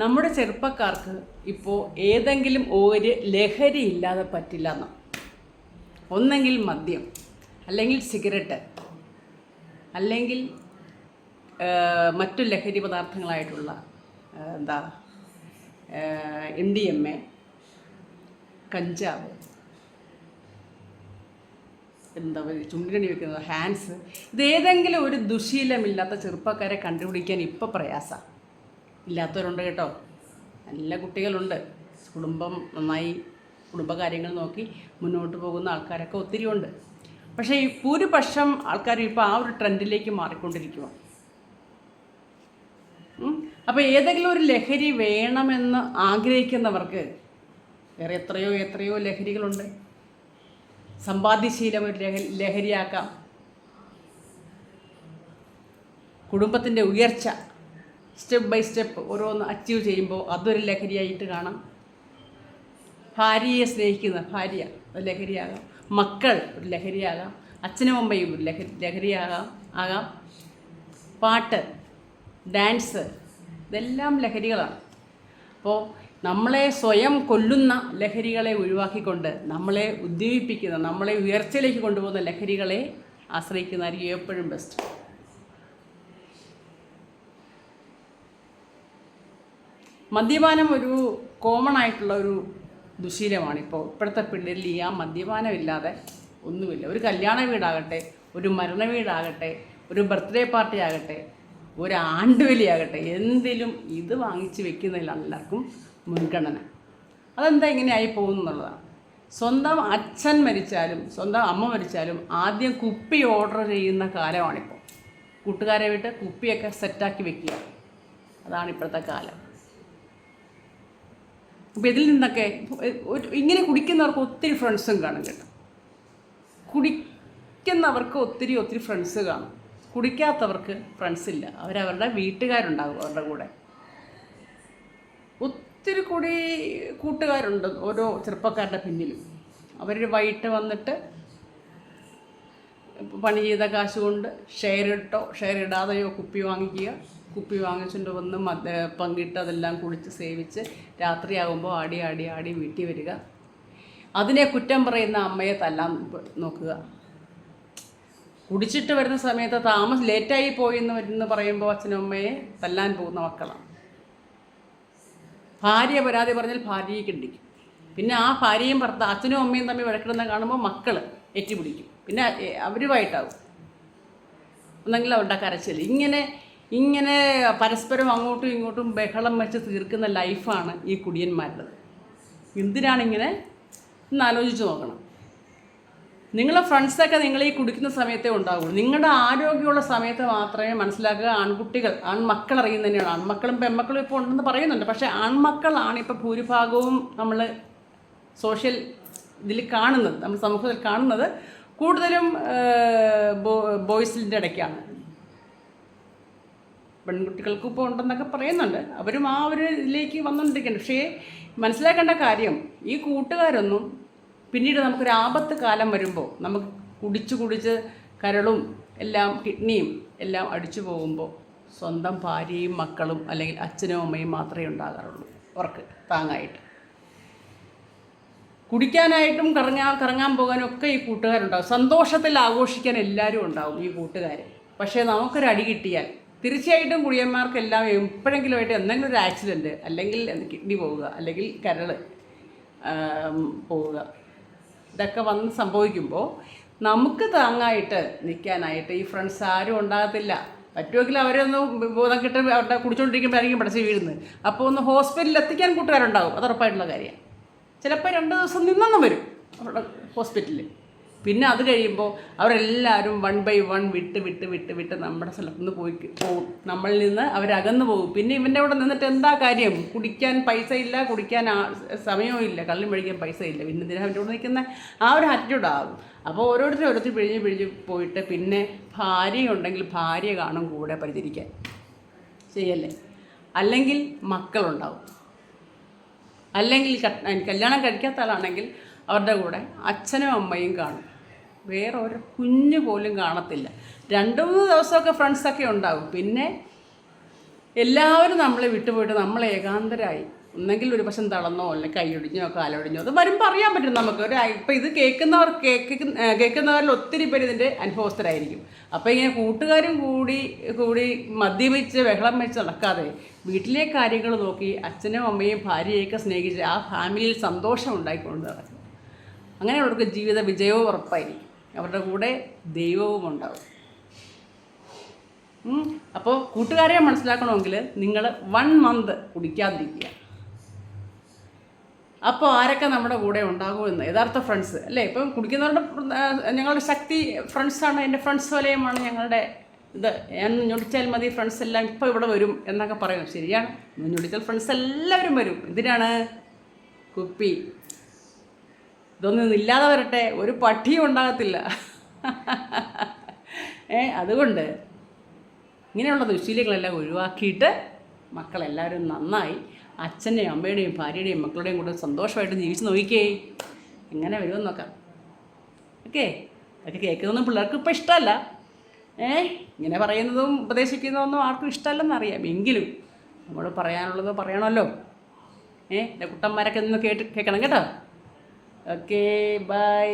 നമ്മുടെ ചെറുപ്പക്കാർക്ക് ഇപ്പോൾ ഏതെങ്കിലും ഒരു ലഹരി ഇല്ലാതെ പറ്റില്ല എന്ന്. ഒന്നെങ്കിൽ മദ്യം അല്ലെങ്കിൽ സിഗരറ്റ് അല്ലെങ്കിൽ മറ്റു ലഹരി പദാർത്ഥങ്ങളായിട്ടുള്ള എന്താ എം ഡി എം എ കഞ്ചാവ് എന്താ ചുണ്ടിനടി വെക്കുന്നത് ഹാൻഡ്സ് ഇത് ഏതെങ്കിലും ഒരു ദുശീലമില്ലാത്ത ചെറുപ്പക്കാരെ കണ്ടുപിടിക്കാൻ ഇപ്പോൾ പ്രയാസമാണ് ഇല്ലാത്തവരുണ്ട് കേട്ടോ. നല്ല കുട്ടികളുണ്ട്. കുടുംബം നന്നായി കുടുംബകാര്യങ്ങൾ നോക്കി മുന്നോട്ട് പോകുന്ന ആൾക്കാരൊക്കെ ഒത്തിരി ഉണ്ട്. പക്ഷേ ഈ ഭൂരിപക്ഷം ആൾക്കാർ ഇപ്പോൾ ആ ഒരു ട്രെൻഡിലേക്ക് മാറിക്കൊണ്ടിരിക്കുക അപ്പോൾ ഏതെങ്കിലും ഒരു ലഹരി വേണമെന്ന് ആഗ്രഹിക്കുന്നവർക്ക് വേറെ എത്രയോ എത്രയോ ലഹരികളുണ്ട്. സമ്പാദ്യശീലം ഒരു ലഹ ലഹരിയാക്കാം. കുടുംബത്തിന്റെ ഉയർച്ച. സ്റ്റെപ്പ് ബൈ സ്റ്റെപ്പ് ഓരോന്ന് അച്ചീവ് ചെയ്യുമ്പോൾ അതൊരു ലഹരിയായിട്ട് കാണാം. ഭാര്യയെ സ്നേഹിക്കുന്ന ഭാര്യ ഒരു ലഹരിയാകാം. മക്കൾ ഒരു ലഹരിയാകാം. അച്ഛനും അമ്മയും ഒരു ലഹരി ലഹരിയാകാം ആകാം. പാട്ട് ഡാൻസ് ഇതെല്ലാം ലഹരികളാണ്. അപ്പോൾ നമ്മളെ സ്വയം കൊല്ലുന്ന ലഹരികളെ ഒഴിവാക്കിക്കൊണ്ട് നമ്മളെ ഉദ്ദീപിപ്പിക്കുന്ന നമ്മളെ ഉയർച്ചയിലേക്ക് കൊണ്ടുപോകുന്ന ലഹരികളെ ആശ്രയിക്കുന്നതായിരിക്കും എപ്പോഴും ബെസ്റ്റ് മദ്യപാനം ഒരു കോമൺ ആയിട്ടുള്ള ഒരു ദുശീലമാണ്. ഇപ്പോൾ ഇപ്പോഴത്തെ പിള്ളേരിൽ ഈ ആ മദ്യപാനമില്ലാതെ ഒന്നുമില്ല. ഒരു കല്യാണ വീടാകട്ടെ ഒരു മരണ വീടാകട്ടെ ഒരു ബർത്ത്ഡേ പാർട്ടി ആകട്ടെ ഒരു ആണ്ടുവലിയാകട്ടെ എന്തിലും ഇത് വാങ്ങിച്ച് വെക്കുന്നതിലാണ് എല്ലാവർക്കും മുൻഗണന. അതെന്താ ഇങ്ങനെ ആയി പോകുന്നുള്ളതാണ് സ്വന്തം അച്ഛൻ മരിച്ചാലും സ്വന്തം അമ്മ മരിച്ചാലും ആദ്യം കുപ്പി ഓർഡർ ചെയ്യുന്ന കാലമാണിപ്പോൾ. കൂട്ടുകാരെ വിട്ട് കുപ്പിയൊക്കെ സെറ്റാക്കി വെക്കുക. അതാണ് ഇപ്പോഴത്തെ കാലം. അപ്പോൾ ഇതിൽ നിന്നൊക്കെ ഇങ്ങനെ കുടിക്കുന്നവർക്ക് ഒത്തിരി ഫ്രണ്ട്സും കാണും കേട്ടോ. കുടിക്കുന്നവർക്ക് ഒത്തിരി ഒത്തിരി ഫ്രണ്ട്സ് കാണും. കുടിക്കാത്തവർക്ക് ഫ്രണ്ട്സ് ഇല്ല. അവരവരുടെ വീട്ടുകാരുണ്ടാകും അവരുടെ കൂടെ. ഒത്തിരി കൂടി കൂട്ടുകാരുണ്ട് ഓരോ ചെറുപ്പക്കാരുടെ പിന്നിലും. അവർ വൈകിട്ട് വന്നിട്ട് പണി ചെയ്ത കാശ് കൊണ്ട് ഷെയർ ഇട്ടോ ഷെയർ ഇടാതെയോ കുപ്പി വാങ്ങിക്കുക. കുപ്പി വാങ്ങിച്ചുകൊണ്ട് വന്ന് മദ് പങ്കിട്ട് അതെല്ലാം കുളിച്ച് സേവിച്ച് രാത്രിയാകുമ്പോൾ ആടി ആടി ആടി വീട്ടിൽ വരിക. അതിനെ കുറ്റം പറയുന്ന അമ്മയെ തല്ലാൻ നോക്കുക. കുടിച്ചിട്ട് വരുന്ന സമയത്ത് താമസം ലേറ്റായി പോയി എന്ന് വരുന്ന പറയുമ്പോൾ അച്ഛനും അമ്മയെ തല്ലാൻ പോകുന്ന മക്കളാണ്. ഭാര്യ പരാതി പറഞ്ഞാൽ ഭാര്യയെ കിണ്ടിക്കും. പിന്നെ ആ ഭാര്യയും ഭർത്ത അച്ഛനും അമ്മയും തമ്മിൽ വഴക്കിടുന്ന കാണുമ്പോൾ മക്കൾ ഏറ്റുപിടിക്കും. പിന്നെ അവരുമായിട്ടാവും. ഒന്നെങ്കിൽ അവരുടെ കരച്ചിൽ ഇങ്ങനെ ഇങ്ങനെ പരസ്പരം അങ്ങോട്ടും ഇങ്ങോട്ടും ബഹളം വെച്ച് തീർക്കുന്ന ലൈഫാണ് ഈ കുടിയന്മാരുടേത് എന്തിനാണിങ്ങനെ ഒന്ന് ആലോചിച്ച് നോക്കണം. നിങ്ങളെ ഫ്രണ്ട്സൊക്കെ നിങ്ങൾ ഈ കുടിക്കുന്ന സമയത്തേ ഉണ്ടാവുള്ളൂ. നിങ്ങളുടെ ആരോഗ്യമുള്ള സമയത്ത് മാത്രമേ മനസ്സിലാക്കുക ആൺകുട്ടികൾ ആൺമക്കൾ അറിയുന്ന തന്നെയാണ്. ആൺമക്കളും പെൺമക്കളും ഇപ്പോൾ ഉണ്ടെന്ന് പറയുന്നുണ്ട്. പക്ഷേ ആൺമക്കളാണ് ഇപ്പോൾ ഭൂരിഭാഗവും നമ്മൾ സോഷ്യൽ ഇതിൽ കാണുന്നത് നമ്മൾ സമൂഹത്തിൽ കാണുന്നത്. കൂടുതലും ബോയ്സിന്റെ ഇടയ്ക്കാണ്. പെൺകുട്ടികൾക്കും ഇപ്പോൾ ഉണ്ടെന്നൊക്കെ പറയുന്നുണ്ട്. അവരും ആ ഒരു ഇതിലേക്ക് വന്നുകൊണ്ടിരിക്കുന്നുണ്ട് പക്ഷേ മനസ്സിലാക്കേണ്ട കാര്യം ഈ കൂട്ടുകാരൊന്നും പിന്നീട് നമുക്കൊരു ആപത്ത് കാലം വരുമ്പോൾ നമുക്ക് കുടിച്ച് കുടിച്ച് കരളും എല്ലാം കിഡ്നിയും എല്ലാം അടിച്ചു പോകുമ്പോൾ സ്വന്തം ഭാര്യയും മക്കളും അല്ലെങ്കിൽ അച്ഛനും അമ്മയും മാത്രമേ ഉണ്ടാകാറുള്ളൂ. അവർക്ക് താങ്ങായിട്ട്. കുടിക്കാനായിട്ടും കറങ്ങാൻ കറങ്ങാൻ പോകാനും ഒക്കെ ഈ കൂട്ടുകാരുണ്ടാവും. സന്തോഷത്തിൽ ആഘോഷിക്കാൻ എല്ലാവരും ഉണ്ടാവും ഈ കൂട്ടുകാർ പക്ഷേ നമുക്കൊരു അടി കിട്ടിയാൽ തീർച്ചയായിട്ടും കുടിയന്മാർക്കെല്ലാം എപ്പോഴെങ്കിലുമായിട്ട് എന്തെങ്കിലും ഒരു ആക്സിഡന്റ് അല്ലെങ്കിൽ കിഡ്നി പോവുക അല്ലെങ്കിൽ കരൾ പോവുക. ഇതൊക്കെ വന്ന് സംഭവിക്കുമ്പോൾ നമുക്ക് താങ്ങായിട്ട് നിൽക്കാനായിട്ട് ഈ ഫ്രണ്ട്സ് ആരും ഉണ്ടാകത്തില്ല. പറ്റുമെങ്കിൽ അവരൊന്ന് ബോധം കിട്ടി അവരുടെ കുടിച്ചുകൊണ്ടിരിക്കുമ്പോഴായിരിക്കും പഠിച്ച് വീഴുന്നത്. അപ്പോൾ ഒന്ന് ഹോസ്പിറ്റലിൽ എത്തിക്കാൻ കൂട്ടുകാരുണ്ടാവും. അത് ഉറപ്പായിട്ടുള്ള കാര്യമാണ് ചിലപ്പോൾ രണ്ട് ദിവസം നിന്നൊന്നും വരും. അവരുടെ ഹോസ്പിറ്റലിൽ പിന്നെ അത് കഴിയുമ്പോൾ അവരെല്ലാവരും വൺ ബൈ വൺ വിട്ട് വിട്ട് വിട്ട് വിട്ട് നമ്മുടെ സ്ഥലത്ത് നിന്ന് പോയി പോകും നമ്മളിൽ നിന്ന് അവരകന്നു പോകും പിന്നെ ഇവന്റെ അവിടെ നിന്നിട്ട് എന്താ കാര്യം? കുടിക്കാൻ പൈസ ഇല്ല കുടിക്കാൻ സമയവും ഇല്ല കള്ളി മേടിക്കാൻ പൈസ ഇല്ല. പിന്നെ ഇതിനെ അവന്റെ കൂടെ നിൽക്കുന്ന ആ ഒരു ആറ്റിറ്റ്യൂഡാകും അപ്പോൾ ഓരോരുത്തരും ഓരോരുത്തർ പിഴിഞ്ഞ് പിഴിഞ്ഞ് പോയിട്ട് പിന്നെ ഭാര്യയുണ്ടെങ്കിൽ ഭാര്യ കാണും കൂടെ പരിചരിക്കാൻ. ചെയ്യല്ലേ? അല്ലെങ്കിൽ മക്കളുണ്ടാവും. അല്ലെങ്കിൽ കല്യാണം കഴിക്കാത്ത ആളാണെങ്കിൽ അവരുടെ കൂടെ അച്ഛനും അമ്മയും കാണും. വേറെ ഒരു കുഞ്ഞു പോലും കാണത്തില്ല. രണ്ട് മൂന്ന് ദിവസമൊക്കെ ഫ്രണ്ട്സൊക്കെ ഉണ്ടാവും. പിന്നെ എല്ലാവരും നമ്മളെ വിട്ടുപോയിട്ട് നമ്മൾ ഏകാന്തരായി. ഒന്നെങ്കിൽ ഒരു വശം തളർന്നോ അല്ലെങ്കിൽ കൈയൊടിഞ്ഞോ കാലൊടിഞ്ഞോ അത് വരുമ്പോൾ അറിയാൻ പറ്റും നമുക്ക്. ഒരു ഇപ്പം ഇത് കേൾക്കുന്നവർ കേൾക്കുന്ന കേൾക്കുന്നവരിൽ ഒത്തിരി പേര് ഇതിന്റെ അനുഭവസ്ഥരായിരിക്കും അപ്പോൾ ഇങ്ങനെ കൂട്ടുകാരും കൂടി കൂടി മദ്യപിച്ച് ബഹളം വെച്ച് നടക്കാതെ വീട്ടിലെ കാര്യങ്ങൾ നോക്കി അച്ഛനും അമ്മയും ഭാര്യയൊക്കെ സ്നേഹിച്ച് ആ ഫാമിലിയിൽ സന്തോഷം ഉണ്ടായിക്കൊണ്ട് നടക്കും. അങ്ങനെയുള്ളവർക്ക് ജീവിത വിജയവും ഉറപ്പായിരിക്കും. അവരുടെ കൂടെ ദൈവവും ഉണ്ടാവും. അപ്പോൾ കൂട്ടുകാരെ മനസ്സിലാക്കണമെങ്കിൽ നിങ്ങൾ വൺ മന്ത് കുടിക്കാതിരിക്കുക. അപ്പോൾ ആരൊക്കെ നമ്മുടെ കൂടെ ഉണ്ടാകുമെന്ന് യഥാർത്ഥ ഫ്രണ്ട്സ് അല്ലേ? ഇപ്പം കുടിക്കുന്നവരുടെ ഞങ്ങളുടെ ശക്തി ഫ്രണ്ട്സാണ് എന്റെ ഫ്രണ്ട്സ് വലയമാണ് ഞങ്ങളുടെ ഇത്. ഞൊടിച്ചാൽ മതി ഫ്രണ്ട്സ് എല്ലാം ഇപ്പോൾ ഇവിടെ വരും എന്നൊക്കെ പറയും ശരിയാണ്. ഞൊടിച്ചാൽ ഫ്രണ്ട്സ് എല്ലാവരും വരും. എന്തിനാണ്? കുപ്പി. ഇതൊന്നും ഇല്ലാതെ വരട്ടെ ഒരു പട്ടിയും ഉണ്ടാകത്തില്ല. ഏ അതുകൊണ്ട് ഇങ്ങനെയുള്ള ദുശീലങ്ങളെല്ലാം ഒഴിവാക്കിയിട്ട് മക്കളെല്ലാവരും നന്നായി അച്ഛന്റെയും അമ്മയുടെയും ഭാര്യയുടെയും മക്കളുടെയും കൂടെ സന്തോഷമായിട്ട് ജീവിച്ച് നോക്കിക്കേ. എങ്ങനെ വരുമെന്ന് നോക്കാം. ഓക്കെ? അതൊക്കെ കേൾക്കുന്നതൊന്നും പിള്ളേർക്ക് ഇപ്പം ഇഷ്ടമല്ല. ഏ ഇങ്ങനെ പറയുന്നതും ഉപദേശിക്കുന്നതൊന്നും ആർക്കും ഇഷ്ടമല്ലെന്നറിയാം എങ്കിലും നമ്മൾ പറയാനുള്ളത് പറയണമല്ലോ. ഏ എന്റെ കുട്ടന്മാരൊക്കെ നിന്ന് കേട്ട് കേൾക്കണം കേട്ടോ. Okay bye